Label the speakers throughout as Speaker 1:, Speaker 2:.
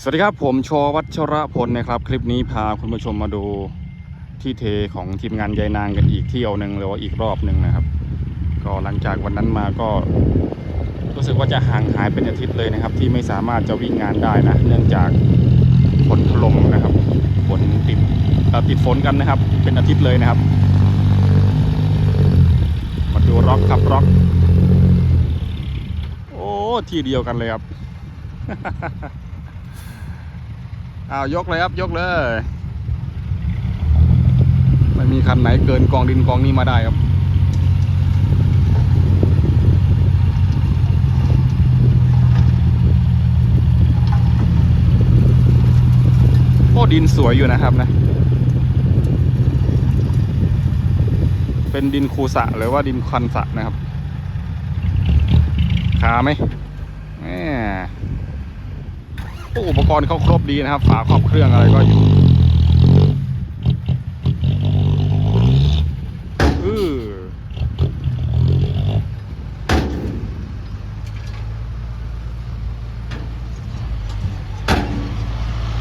Speaker 1: สวัสดีครับผมชอวัชระพลนะครับ คลิปนี้พาคุณผู้ชมมาดูที่เทของทีมงานยายนางกันอีกเที่ยวหนึ่งหรือว่าอีกรอบหนึ่งนะครับ ก็หลังจากวันนั้นมาก็ รู้สึกว่าจะห่างหายเป็นอาทิตย์เลยนะครับ ที่ไม่สามารถจะวิ่งงานได้นะ เนื่องจากฝนถล่มนะครับฝนติดติดฝนกันนะครับ เป็นอาทิตย์เลยนะครับมาดูร็อกครับร็อก โอ้ที่เดียวกันเลยครับ อ้าวยกเลยครับยกเลย ไม่มีคันไหนเกินกองดินกองนี้มาได้ครับโอ้ดินสวยอยู่นะครับนะ เป็นดินคูสะหรือว่าดินคันสะนะครับขาไหมแหม อุปกรณ์เขาครบดีนะครับ ฝาครอบเครื่องอะไรก็อยู่อือ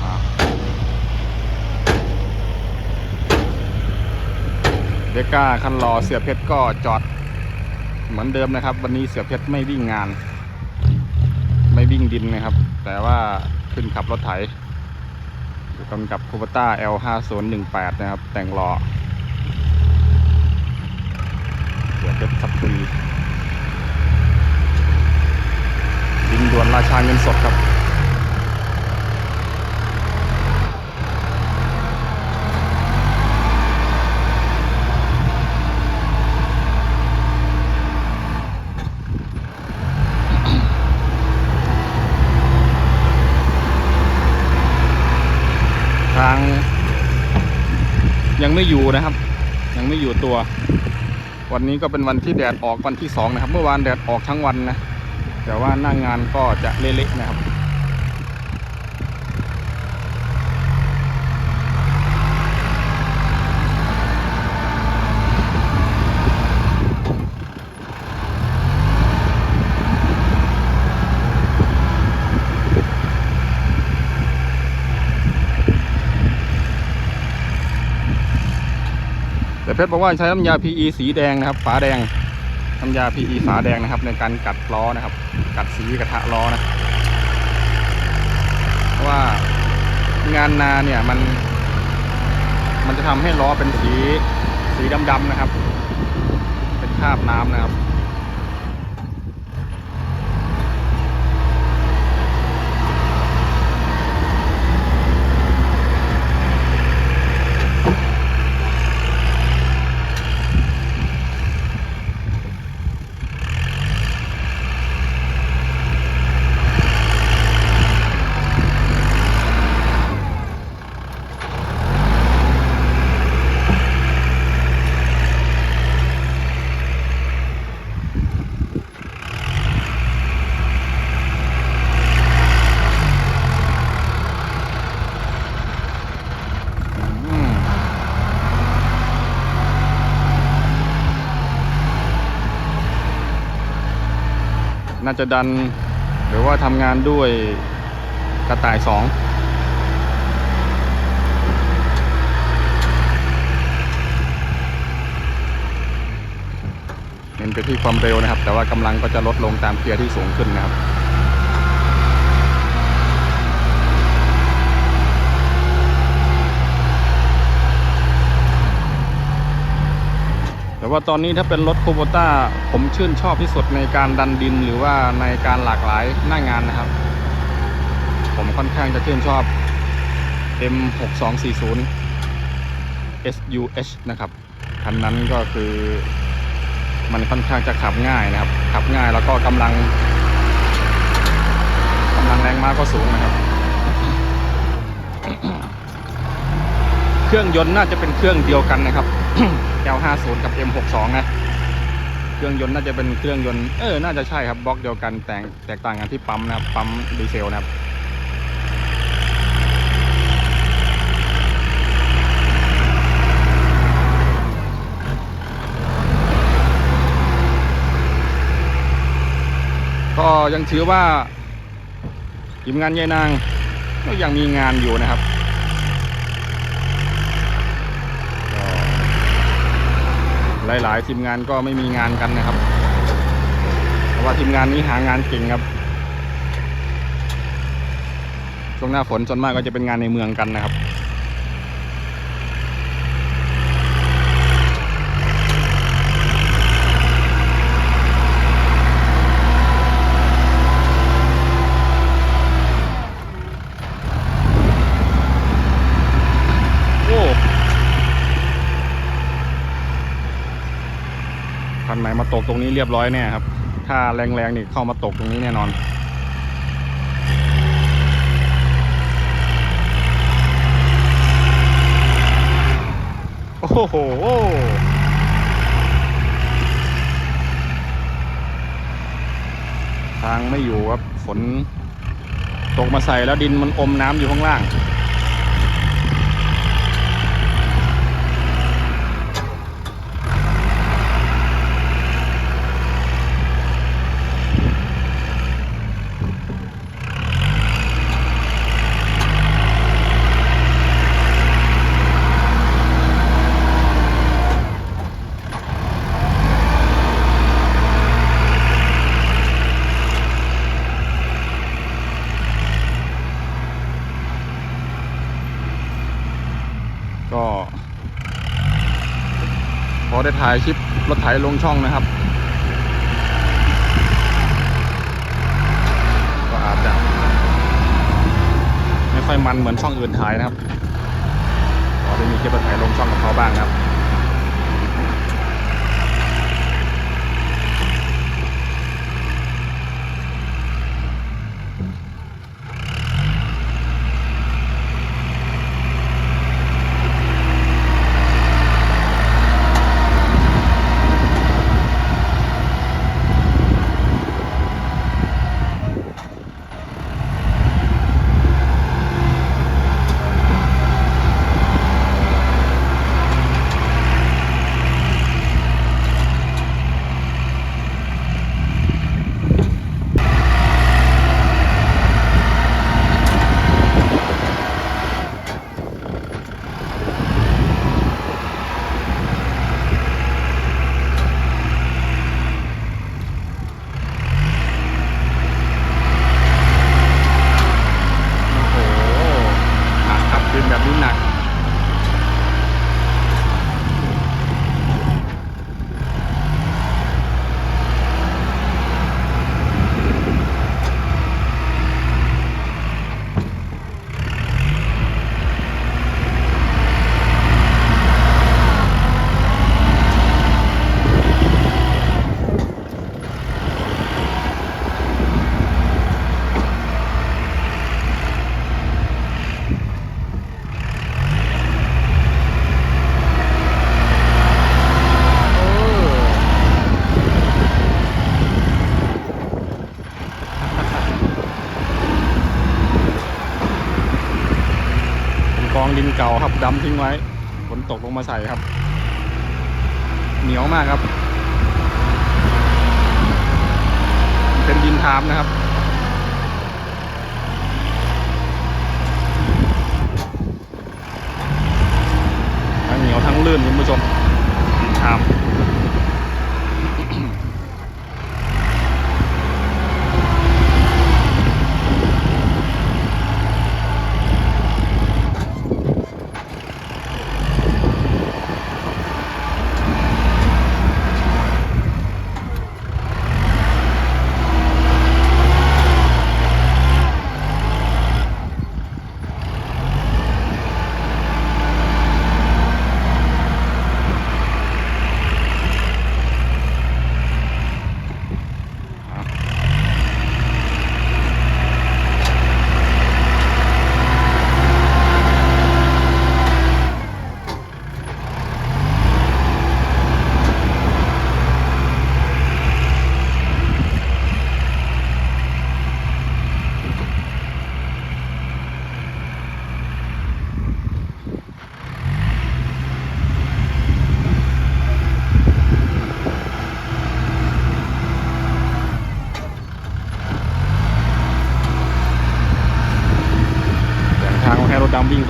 Speaker 1: อะเดก้าคันรอเสียเพชรก็จอดเหมือนเดิมนะครับ วันนี้เสียเพชรไม่วิ่งงาน ไม่วิ่งดินนะครับ แต่ว่า ขึ้นขับรถไถอยู่กันกับคูปต้า L5018 นะครับ แต่งล้อเดี๋ยวเป็นสับปีดินด่วนราชาเงินสดครับ ไม่อยู่นะครับ ยังไม่อยู่ตัว วันนี้ก็เป็นวันที่แดดออกวันที่สองนะครับ เมื่อวานแดดออกทั้งวันนะแต่ว่าหน้างงานก็จะเละๆนะครับ เพชรบอกว่าใช้น้ำยา PE สีแดงนะครับ ฝาแดงน้ำยา PE ฝาแดงนะครับ ในการกัดล้อนะครับ กัดสีกระทะล้อนะเพราะว่างานนาเนี่ยมัน มันจะทำให้ล้อเป็นสีสีดำๆนะครับ เป็นคราบน้ำนะครับ น่าจะดัน หรือว่าทำงานด้วยกระต่ายสองเน้นไปที่ความเร็วนะครับ แต่ว่ากำลังก็จะลดลงตามเกียร์ที่สูงขึ้นนะครับ ว่าตอนนี้ถ้าเป็นรถคูโบต้าผมชื่นชอบที่สุดในการดันดินหรือว่าในการหลากหลายหน้างานนะครับ ผมค่อนข้างจะชื่นชอบ M6240 SUH นะครับคันนั้นก็คือมันค่อนข้างจะขับง่ายนะครับ ขับง่ายแล้วก็กำลังกำลังแรงม้าก็สูงนะครับ เครื่องยนต์น่าจะเป็นเครื่องเดียวกันนะครับ L50 กับ M62 นะเครื่องยนต์น่าจะเป็นเครื่องยนต์เออน่าจะใช่ครับบล็อกเดียวกันแต่แตกต่างกันที่ปั๊มนะครับปั๊มดีเซลนะครับก็ยังถือว่าทีมงานยายนางก็ยังมีงานอยู่นะครับ หลายๆทีมงานก็ไม่มีงานกันนะครับเพราะว่าทีมงานนี้หางานเก่งครับ ช่วงหน้าฝนส่วนมากก็จะเป็นงานในเมืองกันนะครับ โอ้คันไหน มาตกตรงนี้เรียบร้อยแน่ครับ ถ้าแรงๆนี่เข้ามาตกตรงนี้แน่นอนโอ้โหทางไม่อยู่ครับฝนตกมาใส่แล้วดินมันอมน้ำอยู่ข้างล่าง ก็ พอได้ถ่ายคลิปรถไถลงช่องนะครับ ก็อาจจะ ไม่ค่อยมันเหมือนช่องอื่นถ่ายนะครับ พอได้มีคลิปรถไถลงช่องของเขาบ้างครับ โอ้โหหนักครับดินแบบนี้หนัก เออเป็นกองดินเก่าครับ ดำทิ้งไว้ฝนตกลงมาใส่ครับ เหนียวมากครับ เป็นดินทามนะครับทั้งเหนียวทั้งลื่นคุณผู้ชมดินทาม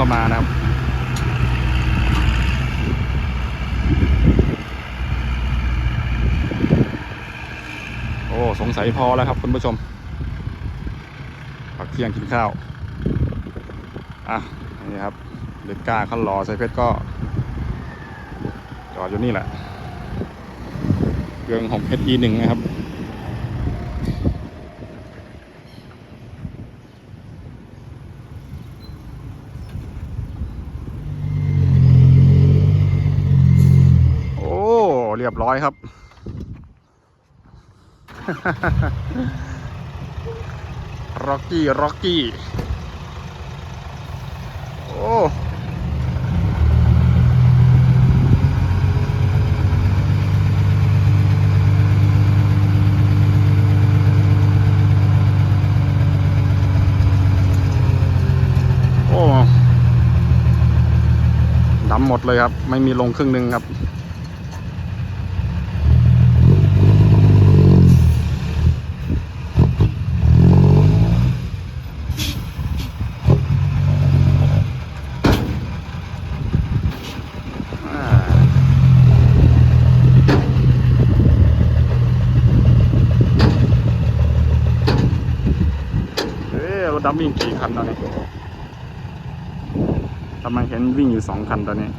Speaker 1: ามานะครับ โอ้สงสัยพอแล้วครับคุณผู้ชมพักเที่ยงกินข้าว อะ นี่ครับเด็กกล้าขั้นรอใส่เพชรก็ จอดอยู่นี่แหละเครื่องของ SE หนึ่งนะครับ โอ้ เรียบร้อยครับ ร็อกกี้ ร็อกกี้โอ้โอ้ดำหมดเลยครับ ไม่มีลงครึ่งหนึ่งครับ อ่าเอ๊ะรถ ดำวิ่งกี่คันตอนนี้ทำไมเห็นวิ่งอยู่สองคันตอนนี้